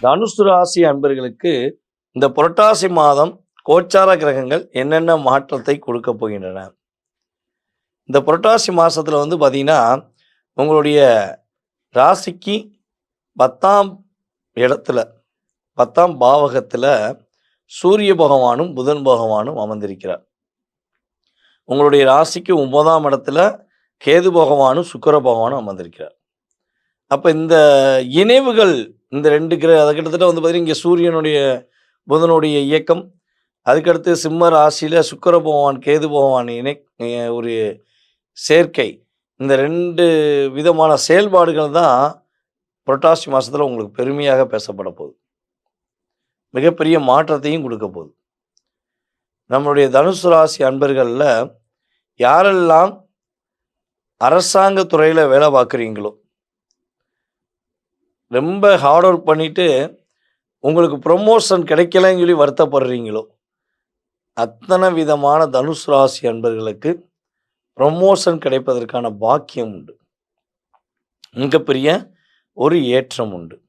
தனுசு ராசி அன்பர்களுக்கு இந்த புரட்டாசி மாதம் கோச்சார கிரகங்கள் என்னென்ன மாற்றத்தை கொடுக்க போகின்றன? இந்த புரட்டாசி மாதத்தில் வந்து பார்த்திங்கன்னா உங்களுடைய ராசிக்கு பத்தாம் இடத்துல பத்தாம் பாவகத்தில் சூரிய பகவானும் புதன் பகவானும் அமர்ந்திருக்கிறார். உங்களுடைய ராசிக்கு ஒன்பதாம் இடத்துல கேது பகவானும் சுக்கிர பகவானும் அமர்ந்திருக்கிறார். அப்போ இந்த இணைவுகள் இந்த ரெண்டு கிர அது கிட்டத்தட்ட வந்து பார்த்தீங்கன்னா இங்கே சூரியனுடைய புதனுடைய இயக்கம். அதுக்கடுத்து சிம்ம ராசியில் சுக்கர பகவான் கேது பகவான் இணை ஒரு சேர்க்கை. இந்த ரெண்டு விதமான செயல்பாடுகள் தான் புரட்டாசி மாதத்தில் உங்களுக்கு பெருமையாக பேசப்பட போகுது. மிகப்பெரிய மாற்றத்தையும் கொடுக்க போகுது. நம்மளுடைய தனுசு ராசி அன்பர்களில் யாரெல்லாம் அரசாங்க துறையில் வேலை பார்க்குறீங்களோ ரொம்ப ஹார்ட் ஒர்க் பண்ணிவிட்டு உங்களுக்கு ப்ரொமோஷன் கிடைக்கலன்னு சொல்லி வருத்தப்படுறீங்களோ? அத்தனை விதமான தனுசு ராசி அன்பர்களுக்கு ப்ரொமோஷன் கிடைப்பதற்கான பாக்கியம் உண்டு. மிகப்பெரிய ஒரு ஏற்றம் உண்டு.